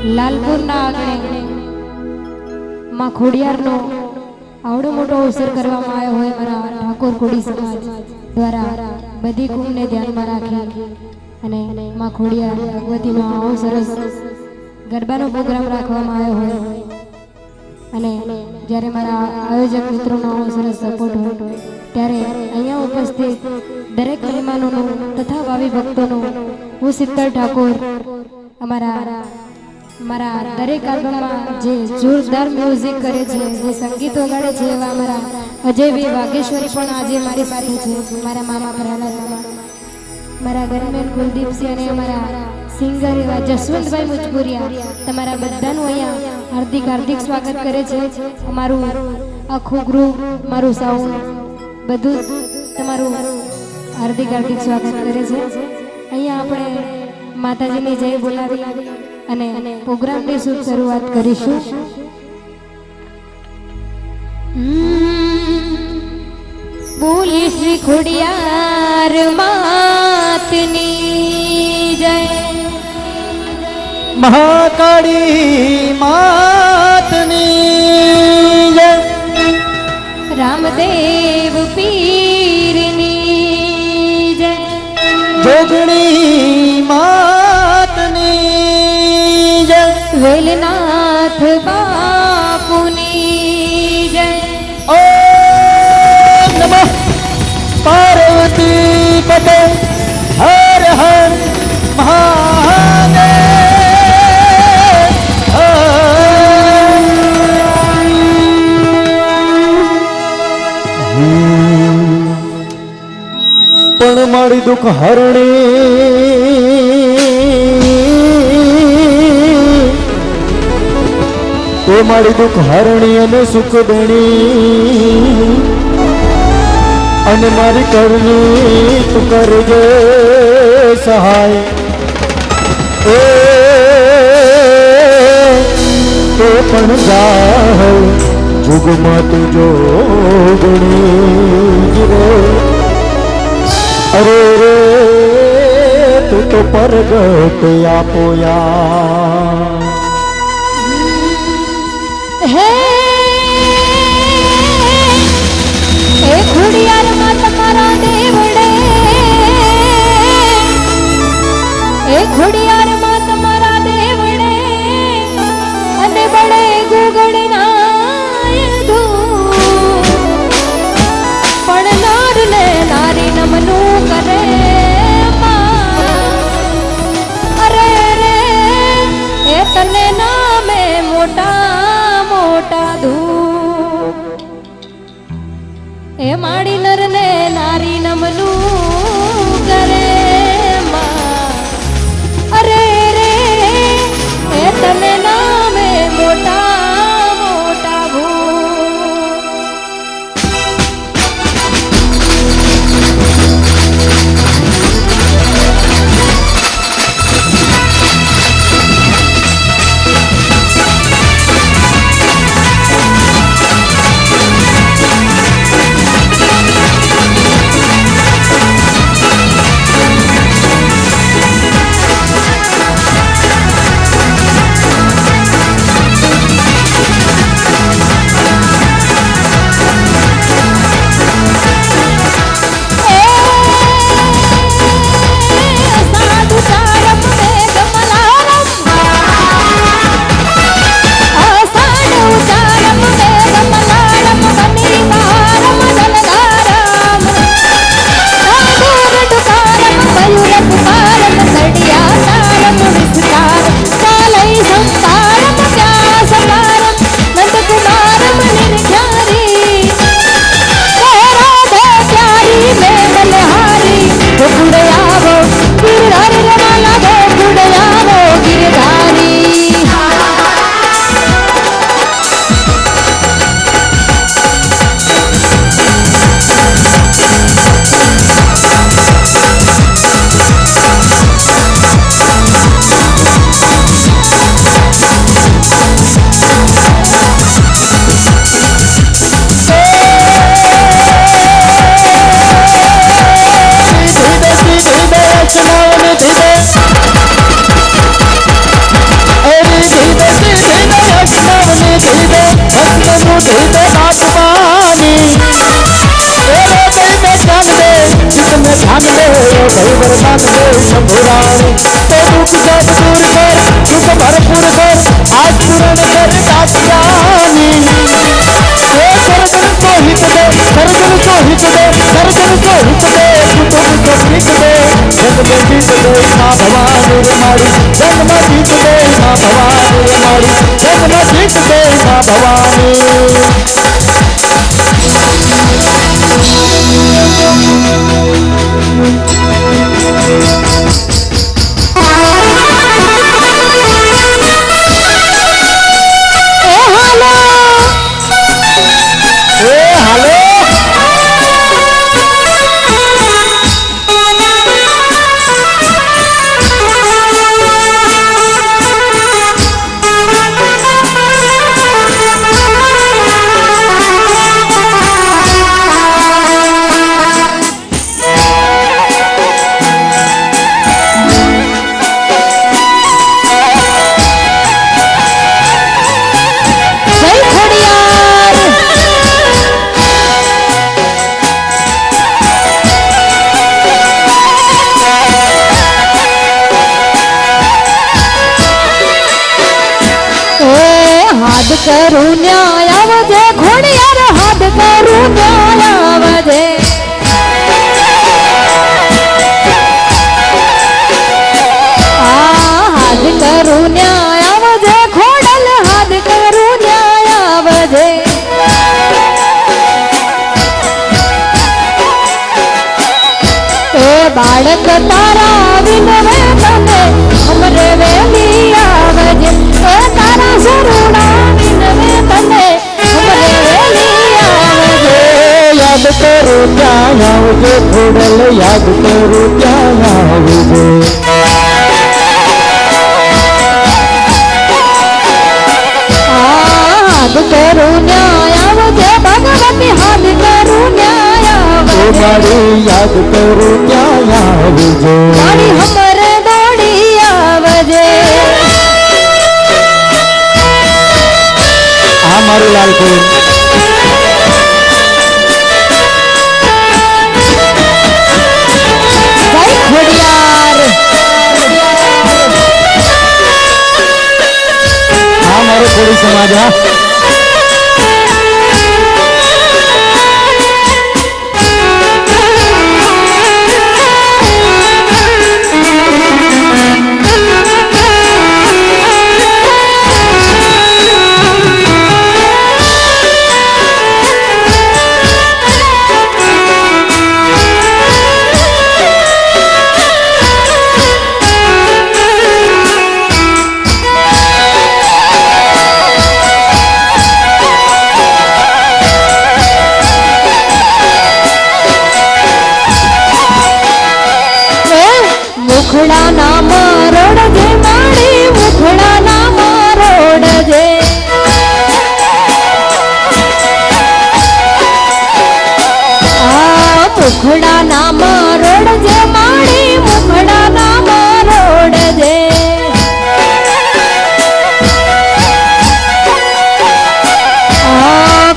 લાલપુરના આંગણે માં ખોડિયારનો આવડો મોટો અવસર કરવામાં આવ્યો હોય મારા ઠાકોર કોડી સમાજ દ્વારા બધી કુંભને ધ્યાનમાં રાખી અને માં ખોડિયાર ભગવતીનો આવો સરસ ગરબાનો પ્રોગ્રામ રાખવામાં આવ્યો હોય. અને જ્યારે મારા આયોજક મિત્રોનો આવો સરસ સપોર્ટ હોય, ત્યારે અહીંયા ઉપસ્થિત દરેક મહેમાનોનો તથા ભાવિ ભક્તોનો હું શીતલ ઠાકોર, અમારા મારા દરેક આલ્બમમાં જે જોરદાર મ્યુઝિક કરે છે, જે સંગીત વગાડે છે એવા અમારા અજયભાઈ વાઘેશ્વરી પણ આજે મારી સાથે છે, મારા મામા પ્રહલાદ મામા. મારા ગરમેન કુલદીપસિંહ અને અમારા સિંગર એવા જસવંતભાઈ મુજપુરિયા તમારા બધાનું અહીંયા હાર્દિક હાર્દિક સ્વાગત કરે છે. અમારું આખું ગ્રુપ મારું સાઉન્ડ બધું તમારું હાર્દિક હાર્દિક સ્વાગત કરે છે. અહીંયા આપણે માતાજીની જય બોલાવી. અને પ્રોગ્રામની શુભ શરૂઆત કરીશું? બોલી શ્રી ખોડિયાર માતની જય. મહાકાળી માતની જય. રામદેવ પીરની વેલનાથ બાપુની જય ઓ નમઃ પાર્વતી પતે હર હર મહાદેવ પણ મારી દુઃખ હરણી મારી દુઃખ હરણી અને સુખ દેણી અને મારી કરણી તું કરજે સહાય. એ તો પણ જાહો, જુગમાં તું જોગણી રે. અરે રે, તું તો પરગટ આપોયા હે કહે વરદાન કોઈ શંભુરાણી તો દુઃખ સબ દૂર કર દુઃખ ભરપૂર કર આજ પૂરણ કર કાત્યાની હે કરગણ તો હિત દે કરગણ તો હિત દે કરગણ તો હિત દે કુટુંબ તો હિત દે જગમાં જીત દે મા ભવાની રમાડી જગમાં જીત દે મા ભવાની રમાડી જગમાં જીત દે મા ભવાની Thank you. Peace. બાળક તારા વિનવે તમે અમરે વેલી આવજે એ તારા સરુણા વિનવે તમે અમરે વેલી આવજે. યાદ કરું ત્યાં આવજે ખોડલ યાદ કરું ત્યાં આવજે. હાથ કરું ન્યાય આવજે ભગવતી હાથ ઓ આવજે મારી યાદ કરું ત્યાં આવજે મારી હમરે દોડી આવજે આ મારું લાલકુન જય ખોડિયાર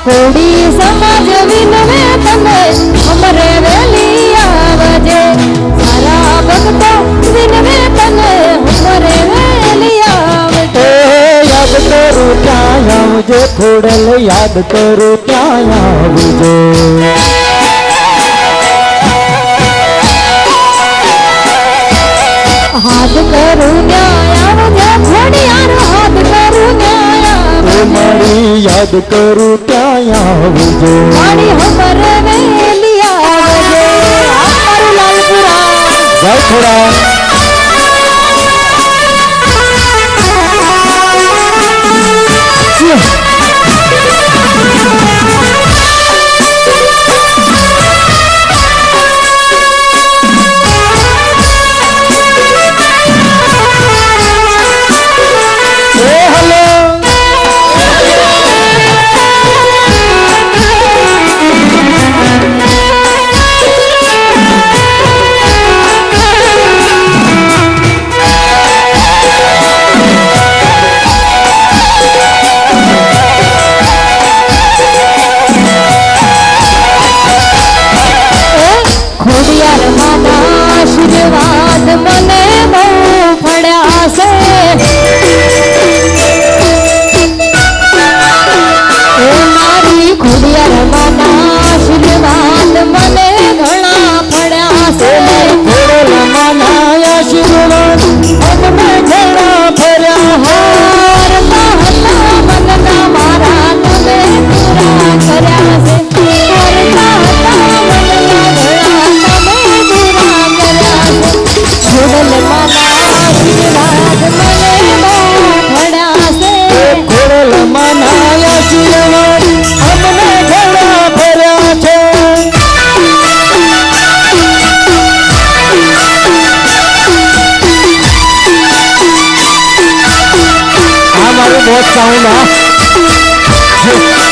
આ કોડી સમાજ વિનવે તને અમરે વેલી આવજે સારા ભક્તો વિનવે તને અમરે વેલી આવજે એ યાદ કરું ત્યાં આવજે ખોડલ યાદ કરું ત્યાં આવજે હાથ કરું ન્યાય આવજે ખોડિયાર હાથ મારી યાદ કરું ત્યાં આવજો. મારી હમર વેલી આવજે. આ મારું લાલપુરા. જય ખોડા you.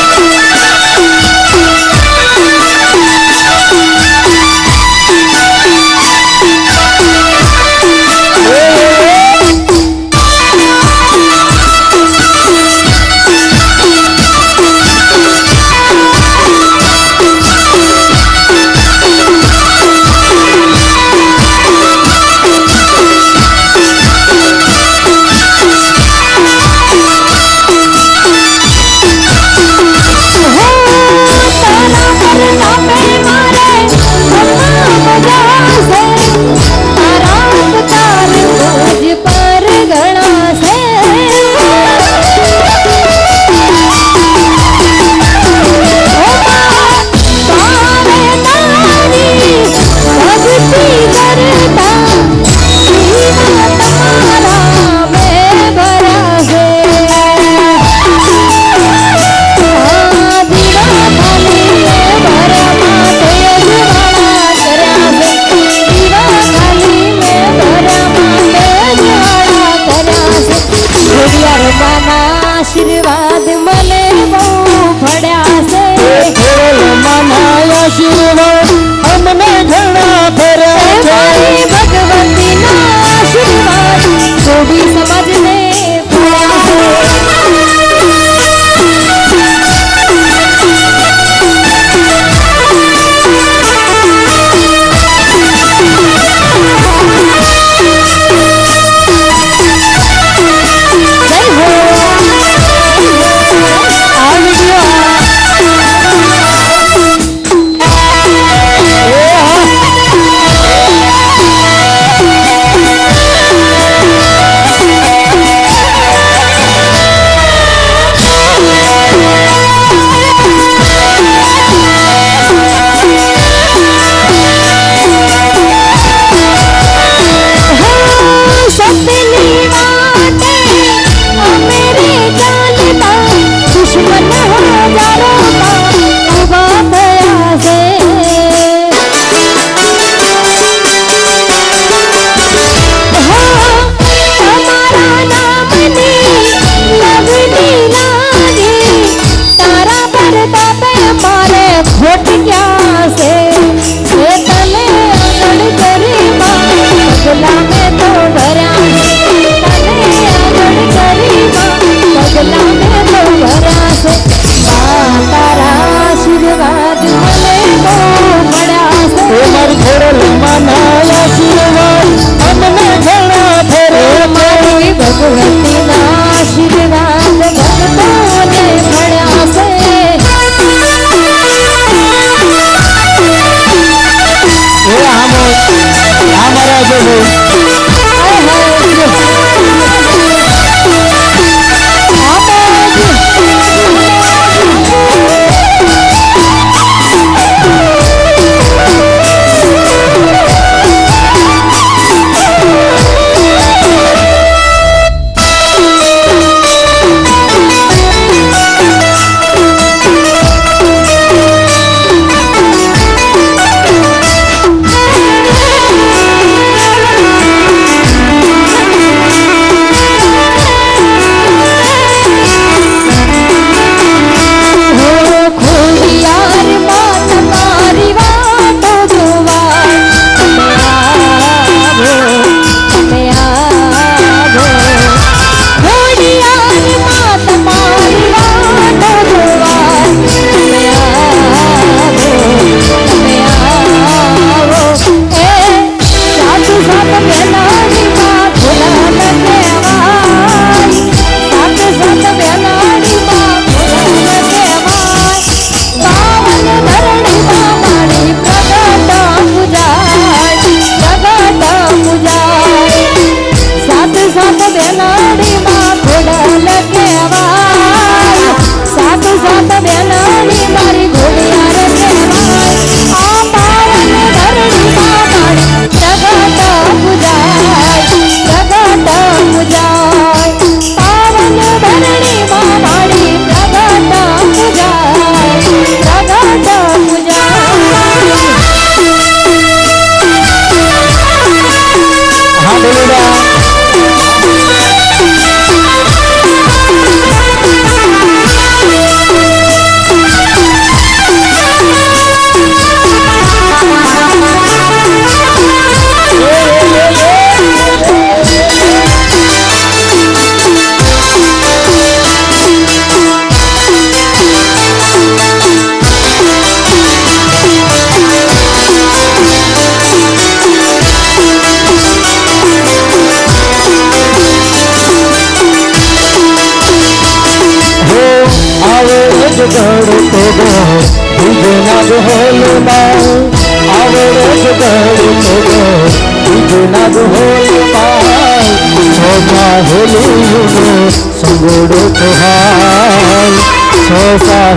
পরে ঘটি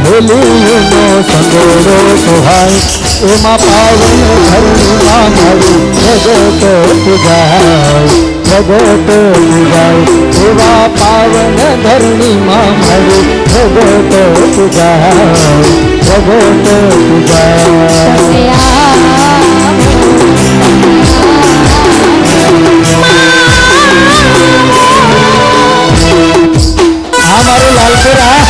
হেলি সঙ্গরো সোহাই ও মা পারি ধরি মা ধরি জগত পূজাই জগত পূজাই ও মা পাবন ধরণী মা ধরি জগত পূজাই জগত পূজাই আমার লালেরা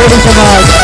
આ મારું કોળી સમાજ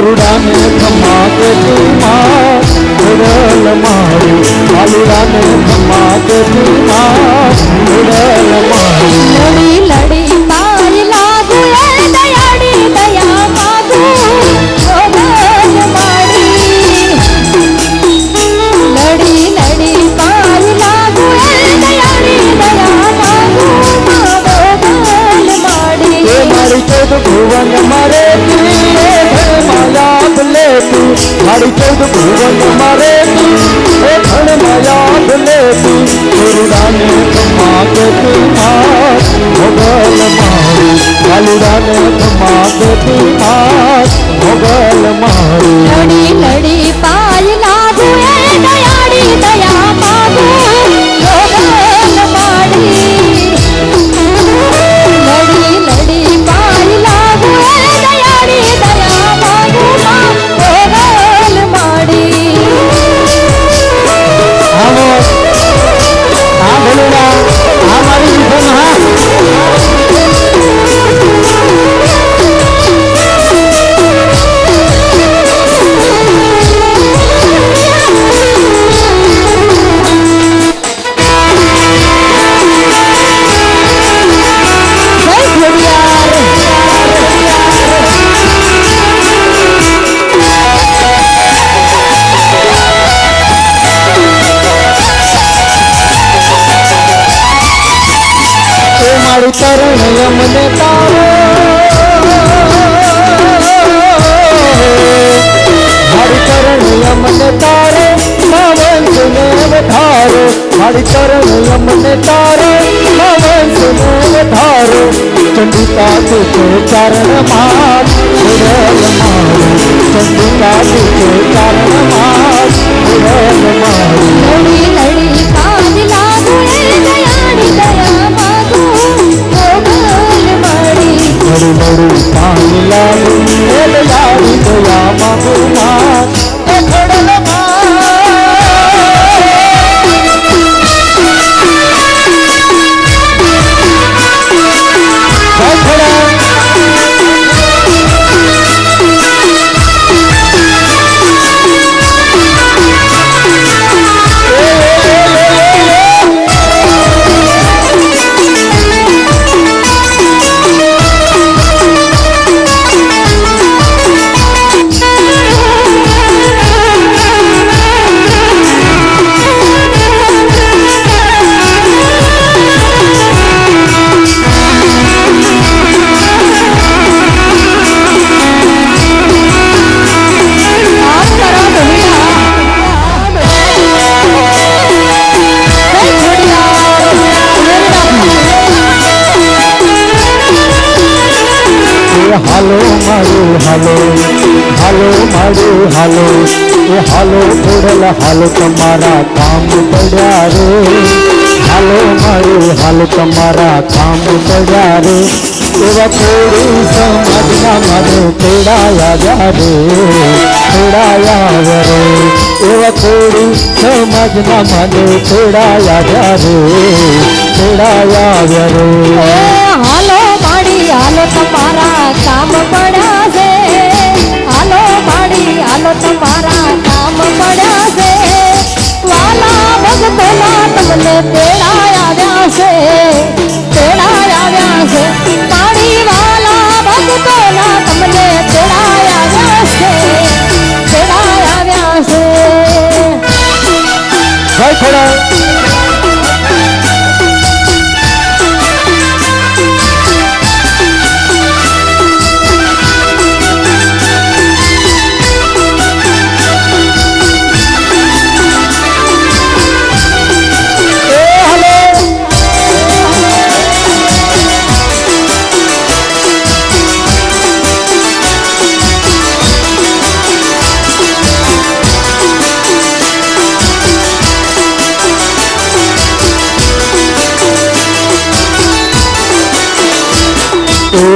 ભૂલેતી સુરડાને ખમા કેતી માં ઉડલ મારી આલુરાને ખમા કેતી માં ઉડલ મારી લડી લડી મારી ચૌદ ભુવન મારે એ ધન માયા લેતી મારી લડી લડી એ દયાળી દયા ચંડિકા તુકે ચારણ માર ઉડલ મારું ચંડિકા તુકે ચારણ માર ઉડલ મારું લડી લડી લાગુ એ દયાળી દયા માગુ ગોગલ મળી મળી પાણી લાલુ મેલ લાવી દયા માગુ તમારા કામ પડ્યા રે એવા થોડી સમાજના મને તેડાયા જારે તેડાયા રે એવા થોડી સમાજના મને તેડાયા જારે તેડાયા રે એ હાલો માડી હાલો તમારા કામ પડ્યા છે હાલો માડી હાલો તમારા કામ પડ્યા છે વાલા ભગતોના તમને આવ્યા છે તેડાય આવ્યા છે માડી વાલા ભગતોના તમને તેડાય આવ્યા છે તેડાય આવ્યા છે જય ખોડા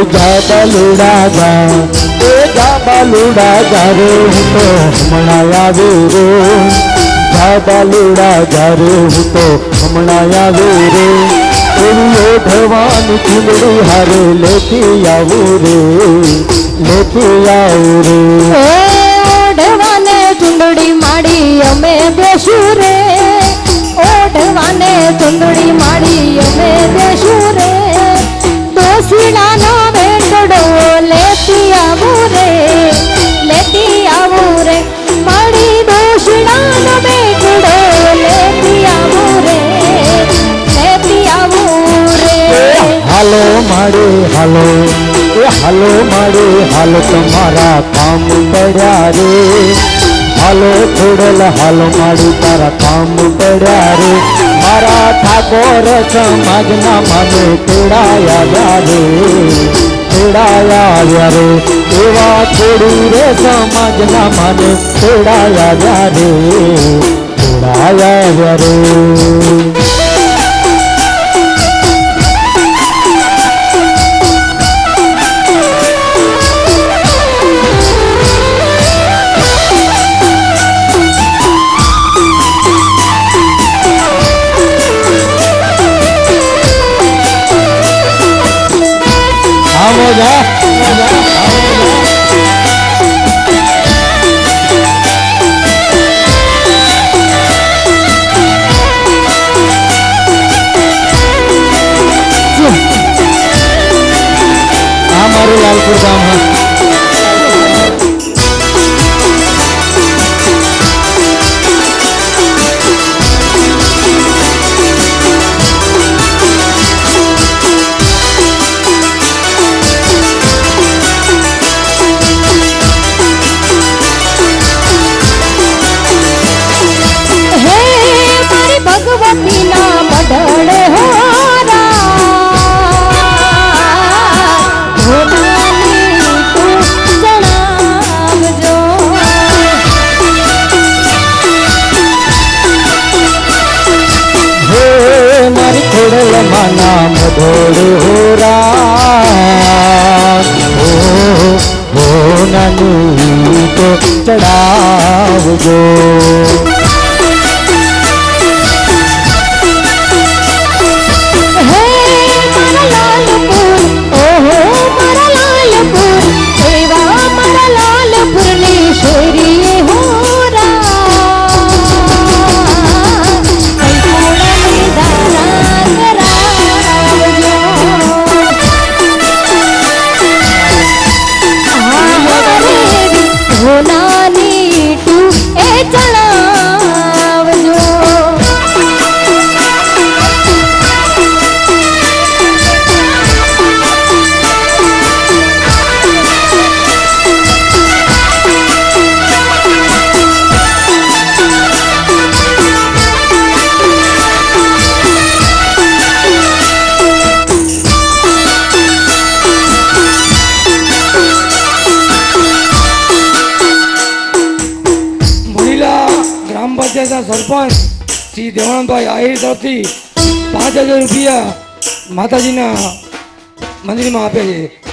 એ જા બલુડા જા એ જા બલુડા જા રે હું તો હમણાં આવી રે જા બલુડા જા રે હું તો હમણાં આવી રે એવી ઓઢવાની ચૂંદડી હારે લેતી આવું રે, લેતી આવું રે. ઓઢવાને ચુંદડી માડી અમે દેશું રે, ઓઢવાને ચુંદડી મારે હાલો, એ હાલો મારે હાલ તમારા કામ પડ્યા રે. હાલો ખોડલ હાલો મારી તારા કામ પડ્યા રે. મારા ઠાકોર સમાજના માને તેડાયા રે. તેડાયા રે. એવા થોડી રે સમાજના માને તેડાયા રે. તેડાયા રે. go. તરફથી પાંચ હજાર રૂપિયા માતાજીના મંદિરમાં આપે છે.